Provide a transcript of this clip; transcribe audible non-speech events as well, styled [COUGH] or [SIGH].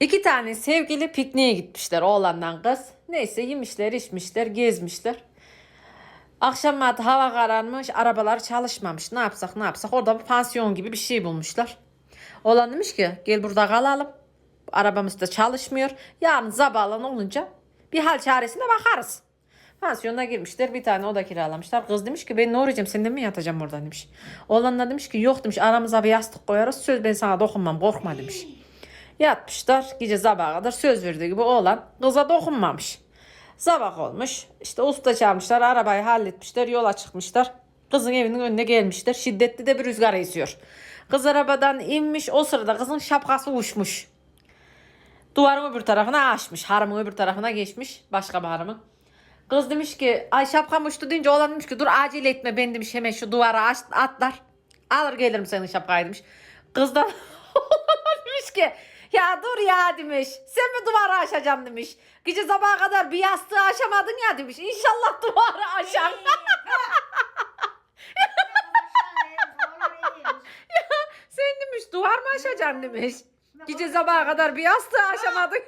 İki tane sevgili pikniğe gitmişler oğlandan kız. Neyse yemişler, içmişler, gezmişler. Akşam hava kararmış, arabalar çalışmamış. Ne yapsak ne yapsak orada bir pansiyon gibi bir şey bulmuşlar. Oğlan demiş ki gel burada kalalım. Arabamız da çalışmıyor. Yarın sabahlan olunca bir hal çaresine bakarız. Pansiyona girmişler bir tane oda kiralamışlar. Kız demiş ki ben ne uğrayacağım sen de mi yatacağım orada demiş. Oğlan da demiş ki yok demiş aramıza bir yastık koyarız söz ben sana dokunmam korkma demiş. Yatmışlar gece sabaha kadar söz verdiği gibi oğlan kıza dokunmamış. Sabah olmuş işte usta çağırmışlar arabayı halletmişler yola çıkmışlar. Kızın evinin önüne gelmişler şiddetli de bir rüzgar esiyor. Kız arabadan inmiş o sırada kızın şapkası uçmuş. Duvarın öbür tarafına açmış. Harımın öbür tarafına geçmiş. Başka bir harımın. Kız demiş ki ay şapkam uçtu deyince oğlan demiş ki dur acele etme ben demiş hemen şu duvara aç, atlar. Alır gelirim senin şapkayı demiş. Kız da [LAUGHS] demiş ki ya dur ya demiş. Sen mi duvarı aşacaksın demiş. Gece sabaha kadar bir yastığı aşamadın ya demiş. İnşallah duvarı aşar. Sen demiş duvar mı aşacaksın demiş. Gece sabaha kadar bir yastığı aşamadın.